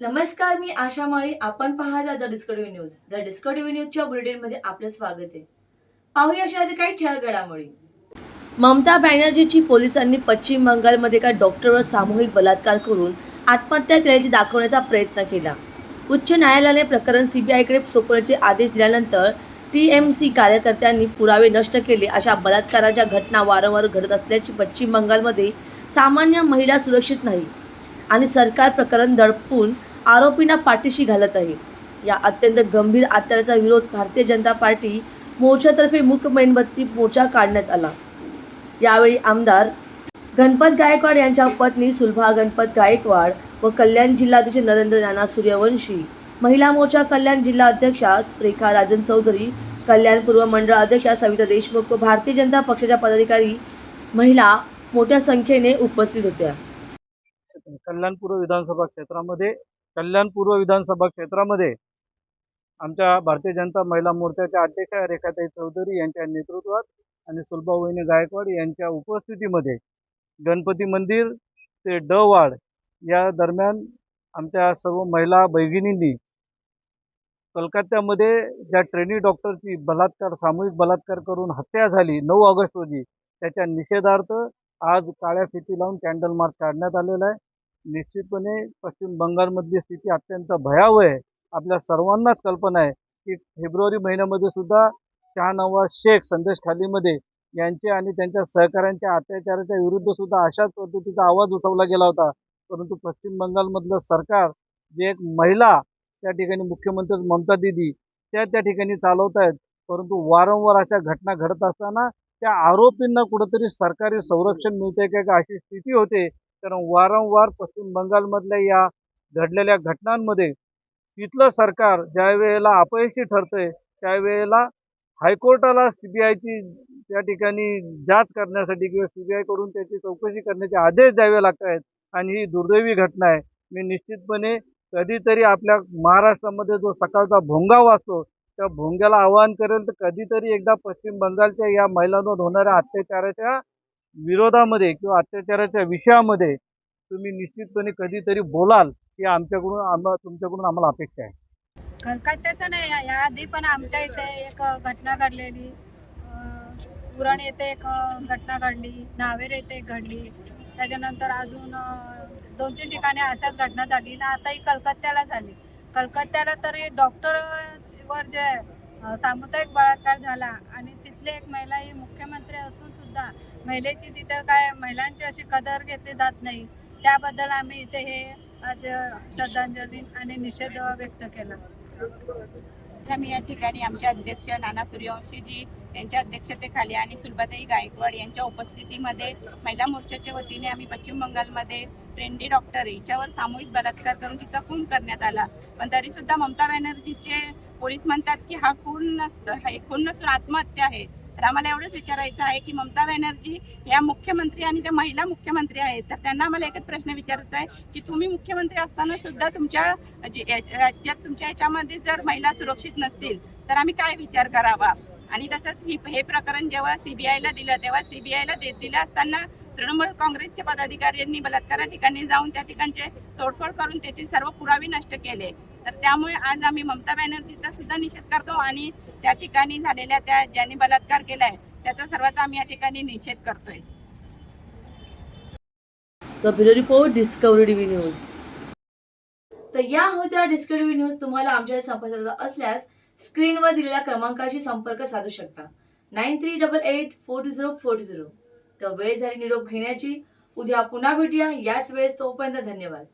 नमस्कार मी आशा माळी. आपण पाहता the Discovery News. The Discovery न्यूजच्या बुलेटिनमध्ये आपलं स्वागत आहे. पाहूया अशा आधी काही ठळक घडामोडी ममता बॅनर्जीची पोलिसांनी पश्चिम बंगालमध्ये एका डॉक्टरवर सामूहिक बलात्कार करून आत्महत्या केल्याची दाखवण्याचा प्रयत्न केला. उच्च न्यायालयाने प्रकरण सीबीआयकडे सोपवण्याचे आदेश दिल्यानंतर टीएमसी कार्यकर्त्यांनी पुरावे नष्ट केले अशा बलात्काराच्या घटना वारंवार घडत असल्याची पश्चिम बंगालमध्ये सामान्य महिला सुरक्षित नाही आणि सरकार प्रकरण दडपून आरोपींना पाठीशी घालत आहे. या अत्यंत गंभीर अत्याचाराचा विरोध भारतीय जनता पार्टी मोर्चातर्फे मुख मेणबत्ती मोर्चा काढण्यात आला. यावेळी आमदार गणपत गायकवाड यांच्या पत्नी सुलभा गणपत गायकवाड व कल्याण जिल्हाध्यक्ष नरेंद्र नाना सूर्यवंशी महिला मोर्चा कल्याण जिल्हा अध्यक्षा रेखा राजन चौधरी कल्याण पूर्व मंडळ अध्यक्षा सविता देशमुख व भारतीय जनता पक्षाच्या पदाधिकारी महिला मोठ्या संख्येने उपस्थित होत्या. कल्याणपूर्व विधानसभा क्षेत्रामध्ये कल्याण पूर्व विधानसभा क्षेत्रामध्ये आमच्या भारतीय जनता महिला मोर्चाच्या अध्यक्षा रेखाताई चौधरी यांच्या नेतृत्वात आणि सुलभावहिनी गायकवाड यांच्या उपस्थितीमध्ये गणपती मंदिर ते ड वाड या दरम्यान आमच्या सर्व महिला भगिनींनी कलकत्त्यामध्ये ज्या ट्रेनी डॉक्टरची बलात्कार सामूहिक बलात्कार करून हत्या झाली नऊ ऑगस्ट रोजी त्याच्या निषेधार्थ आज काळ्या फिती लावून कॅन्डल मार्च काढण्यात आलेला आहे. निश्चितपणे पश्चिम बंगालमधली स्थिती अत्यंत भयावह आहे. आपल्या सर्वांनाच कल्पना आहे की फेब्रुवारी महिन्यामध्ये सुद्धा शहानवाज शेख संदेश खालीमध्ये यांचे आणि त्यांच्या सहकाऱ्यांच्या अत्याचाराच्या विरुद्ध सुद्धा अशाच पद्धतीचा आवाज उठवला गेला होता. परंतु पश्चिम बंगालमधलं सरकार जे एक महिला त्या ठिकाणी मुख्यमंत्री ममता दिदी त्या त्या ठिकाणी चालवत आहेत. परंतु वारंवार अशा घटना घडत असताना त्या आरोपींना कुठंतरी सरकारी संरक्षण मिळते का का अशी स्थिती होते कारण वारंवार पश्चिम बंगालमधल्या या घडलेल्या घटनांमध्ये तिथलं सरकार ज्या वेळेला अपयशी ठरतंय त्यावेळेला हायकोर्टाला सीबीआयची त्या ठिकाणी जाच करण्यासाठी किंवा सीबीआयकडून त्याची चौकशी करण्याचे आदेश द्यावे लागत आहेत आणि ही दुर्दैवी घटना आहे. मी निश्चितपणे कधीतरी आपल्या महाराष्ट्रामध्ये जो सकाळचा भोंगा वाचतो त्या भोंग्याला आवाहन करेल तर कधीतरी एकदा पश्चिम बंगालच्या या महिलांवर होणाऱ्या अत्याचाराच्या विरोधामध्ये किंवा अत्याचाराच्या विषयामध्ये तुम्ही निश्चितपणे कधीतरी बोलाल ही आमच्याकडून आम्हा तुमच्याकडून आम्हाला अपेक्षा आहे. कलकत्त्याचं नाही या- आधी पण आमच्या इथे एक घटना घडलेली. पुराण येथे एक घटना घडली नावेर येथे एक घडली. त्याच्यानंतर अजून दोन तीन ठिकाणी अशाच घटना झाली. ना आता ही कलकत्त्याला झाली. कलकत्त्याला तरी डॉक्टर वर जे सामुदायिक बलात्कार झाला आणि तिथली एक महिला ही मुख्यमंत्री असून सुद्धा महिलेची तिथं काय महिलांची अशी कदर घेतली जात नाही. त्याबद्दल आम्ही इथे हे आज श्रद्धांजली आणि निषेध व्यक्त केला. आम्ही या ठिकाणी आमच्या अध्यक्ष नाना सूर्यवंशीजी यांच्या अध्यक्षतेखाली आणि सुलभाताई गायकवाड यांच्या उपस्थितीमध्ये महिला मोर्चाच्या वतीने आम्ही पश्चिम बंगालमध्ये ट्रेंडी डॉक्टर हिच्यावर सामूहिक बलात्कार करून तिचा खून करण्यात आला. पण तरीसुद्धा ममता बॅनर्जीचे पोलीस म्हणतात की हा खून नसतं हे खून नसून आत्महत्या आहे. तर आम्हाला एवढंच विचारायचं आहे की ममता बॅनर्जी या मुख्यमंत्री आणि त्या महिला मुख्यमंत्री आहेत तर त्यांना आम्हाला एकच प्रश्न विचारायचा आहे की तुम्ही मुख्यमंत्री असताना सुद्धा तुमच्या राज्यात तुमच्या याच्यामध्ये जर महिला सुरक्षित नसतील तर आम्ही काय विचार करावा? आणि तसंच ही हे प्रकरण जेव्हा सीबीआयला दिलं तेव्हा सीबीआयला दे दिलं असताना तृणमूल काँग्रेसचे पदाधिकाऱ्यांनी बलात्कारा ठिकाणी जाऊन त्या ठिकाणचे तोडफोड करून तेथील सर्व पुरावे नष्ट केले. तर त्यामुळे आज आम्ही ममता बॅनर्जीचा सुद्धा निषेध करतो आणि त्या ठिकाणी झालेल्या त्या ज्यांनी बलात्कार केलाय त्याचा सर्वांचा आम्ही या ठिकाणी निषेध करतोय. रिपोर्ट डिस्कवरी टीव्ही न्यूज तर या होत्या डिस्कवरी न्यूज तुम्हाला आमच्या संपर्काचा असल्यास स्क्रीनवर दिलेल्या क्रमांकाशी संपर्क साधू शकता. Nine three double eight four two zero four two zero. तर वेळ झाली निरोप घेण्याची. उद्या पुन्हा भेटूया. याच वेळेस तोपर्यंत धन्यवाद.